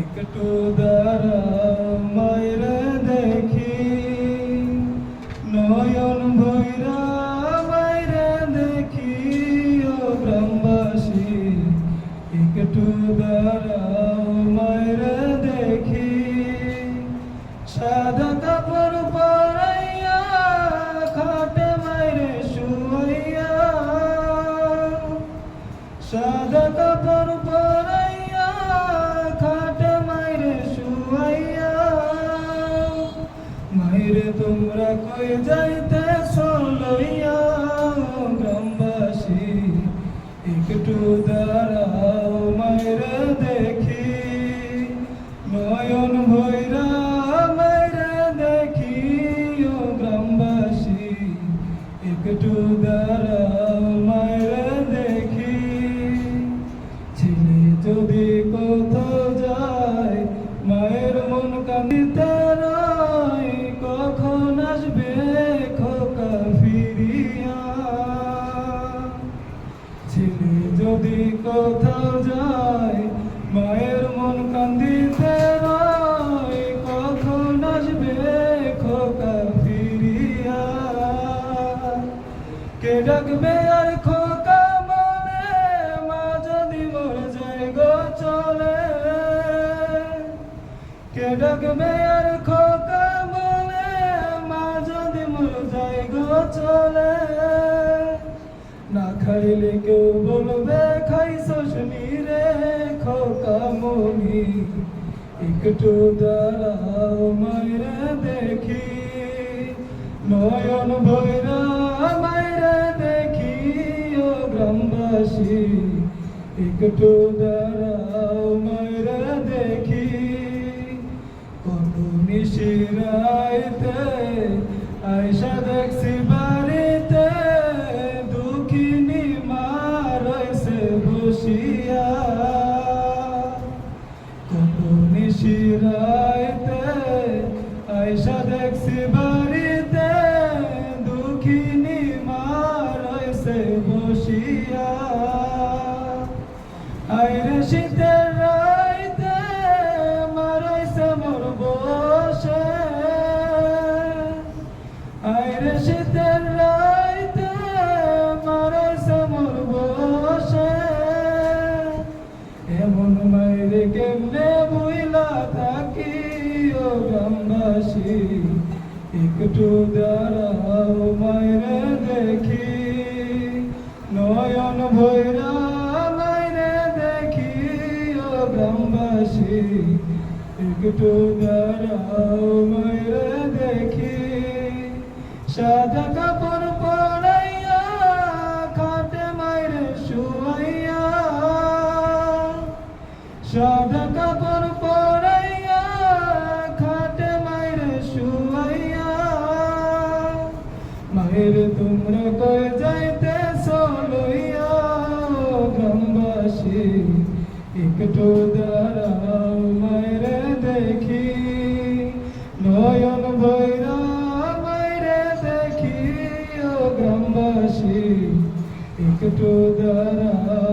একটু দ্বারা মায়েরা দেখি নয়ন ভৈরা মায়েরা দেখি ও গ্রামবাসী একটু দ্বারা মায়েরা দেখি সাদা কাপড় পরাইয়া খাটে মায়েরে শুয়াইয়া সাদা কাপড় পরাইয়া মায়েরে তোমরা কই যাইতে সলইয়া গ্রামবাসী? একটু দাঁড়াও মায়ের দেখি। নয়ন ভৈরা মায়ের দেখি ও গ্রামবাসী। একটু যদি কোথাও যায়, মায়ের মন কান্দিতে রয় কখন আসবে খোকা ফিরিয়া? কে ডাকবে আর খোকা মনে, মা যদি মোর যায় গো চলে? কে ডাকবে আর খোকা মনে, মা যদি মোর যায় গো চলে? না খাইলে কেউ একটু দাঁড়াও মায়েরা দেখি নয়ন ভৈরা মায়েরা দেখি ও গ্রামবাসী একটু দাঁড়াও মায়েরা দেখি কত নিশিরাইতে আয়সা দেখছি বাড়িতে আয়সা দেখছি বাড়িতে গ্রামবাসী একটু দাঁড়াও মাইরে দেখি। নয়ন ভৈরা মাইরে দেখি, ও গ্রামবাসী, একটু দাঁড়াও মাইরে দেখি। সাদা কাপড় পরাইয়া খাটে মাইরে শুয়াইয়া, সাদা একটু দাঁড়াও মায়েরে দেখি। নয়ন ভৈরা মায়েরে দেখি ও গ্রামবাসী। একটু দাঁড়াও।